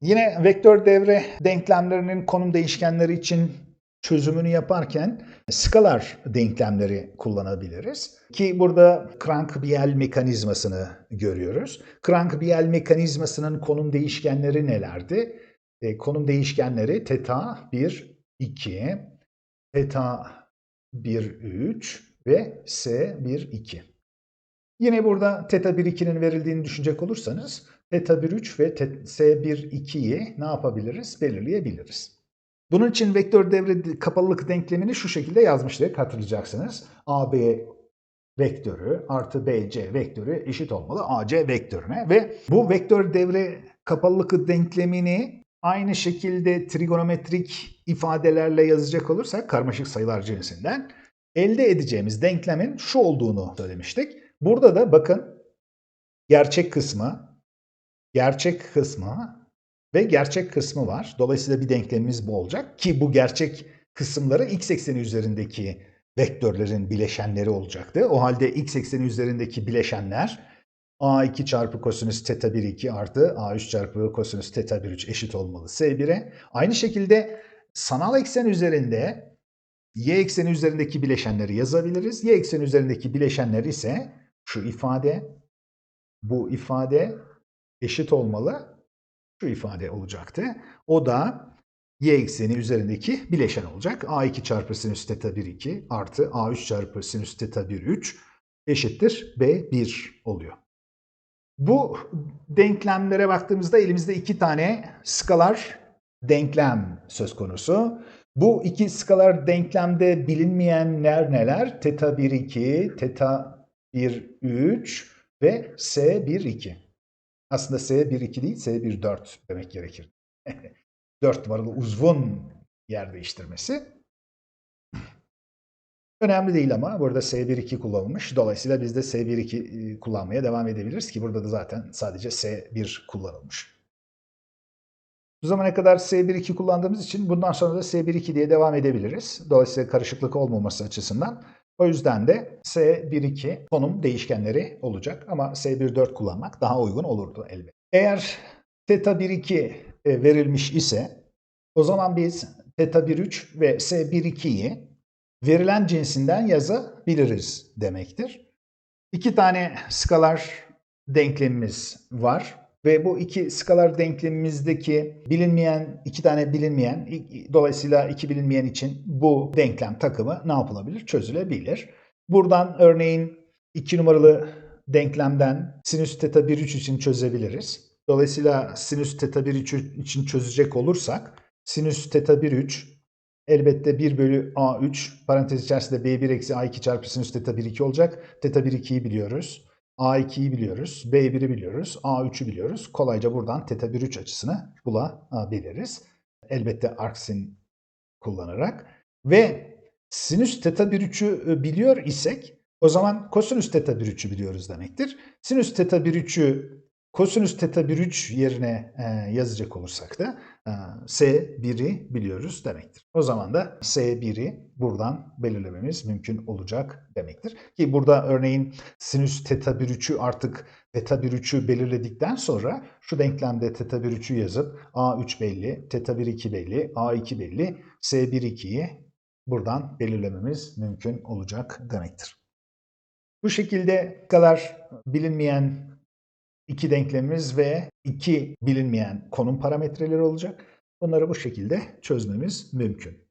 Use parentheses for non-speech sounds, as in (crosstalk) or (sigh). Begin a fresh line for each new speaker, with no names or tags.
Yine vektör devre denklemlerinin konum değişkenleri için çözümünü yaparken skalar denklemleri kullanabiliriz. Ki burada Crank-Biel mekanizmasını görüyoruz. Crank-Biel mekanizmasının konum değişkenleri nelerdi? E, konum değişkenleri teta 1, 2, teta 1, 3 ve s 1, 2. Yine burada teta 1, 2'nin verildiğini düşünecek olursanız teta 1, 3 ve s 1, 2'yi ne yapabiliriz? Belirleyebiliriz. Bunun için vektör devre kapalılık denklemini şu şekilde yazmıştık hatırlayacaksınız. AB vektörü artı BC vektörü eşit olmalı AC vektörüne ve bu vektör devre kapalılık denklemini aynı şekilde trigonometrik ifadelerle yazacak olursak karmaşık sayılar cinsinden elde edeceğimiz denklemin şu olduğunu söylemiştik. Burada da bakın gerçek kısmı, gerçek kısmı ve gerçek kısmı var. Dolayısıyla bir denklemimiz bu olacak ki bu gerçek kısımları x ekseni üzerindeki vektörlerin bileşenleri olacaktı. O halde x ekseni üzerindeki bileşenler a2 çarpı kosinüs teta 1 2 artı a3 çarpı kosinüs teta 1 3 eşit olmalı s1'e. Aynı şekilde sanal eksen üzerinde y ekseni üzerindeki bileşenleri yazabiliriz. Y ekseni üzerindeki bileşenler ise şu ifade, bu ifade eşit olmalı. Şu ifade olacaktı. O da y ekseni üzerindeki bileşen olacak. a2 çarpı sinüs teta 1 2 artı a3 çarpı sinüs teta 1 3 eşittir b1 oluyor. Bu denklemlere baktığımızda elimizde iki tane skalar denklem söz konusu. Bu iki skalar denklemde bilinmeyenler neler? Teta 1 2, teta 1 3 ve s 1 2. Aslında s 1 2 değil, s 1 4 demek gerekir. 4 (laughs) numaralı uzvun yer değiştirmesi. Önemli değil ama burada S1-2 kullanılmış. Dolayısıyla biz de S1-2 kullanmaya devam edebiliriz ki burada da zaten sadece S1 kullanılmış. Bu zamana kadar S1-2 kullandığımız için bundan sonra da S1-2 diye devam edebiliriz. Dolayısıyla karışıklık olmaması açısından. O yüzden de S1-2 konum değişkenleri olacak ama S1-4 kullanmak daha uygun olurdu elbette. Eğer theta 1-2 verilmiş ise o zaman biz theta 1-3 ve S1-2'yi verilen cinsinden yazabiliriz demektir. İki tane skalar denklemimiz var ve bu iki skalar denklemimizdeki bilinmeyen, iki tane bilinmeyen, dolayısıyla iki bilinmeyen için bu denklem takımı ne yapılabilir? Çözülebilir. Buradan örneğin iki numaralı denklemden sinüs teta 1 3 için çözebiliriz. Dolayısıyla sinüs teta 1 3 için çözecek olursak sinüs teta 1 3 elbette 1 bölü A3 parantez içerisinde B1 eksi A2 çarpı sinüs teta 1 2 olacak. Teta 1 2'yi biliyoruz. A2'yi biliyoruz. B1'i biliyoruz. A3'ü biliyoruz. Kolayca buradan teta 1 3 açısını bulabiliriz. Elbette arksin kullanarak. Ve sinüs teta 1 3'ü biliyor isek o zaman kosinüs teta 1 3'ü biliyoruz demektir. Sinüs teta 1 3'ü kosinüs teta 1 3 yerine e, yazacak olursak da e, S1'i biliyoruz demektir. O zaman da S1'i buradan belirlememiz mümkün olacak demektir. Ki burada örneğin sinüs teta 1 3'ü artık teta 1 3'ü belirledikten sonra şu denklemde teta 1 3'ü yazıp A3 belli, teta 1 2 belli, A2 belli, S1 2'yi buradan belirlememiz mümkün olacak demektir. Bu şekilde kadar bilinmeyen iki denklemimiz ve iki bilinmeyen konum parametreleri olacak. Bunları bu şekilde çözmemiz mümkün.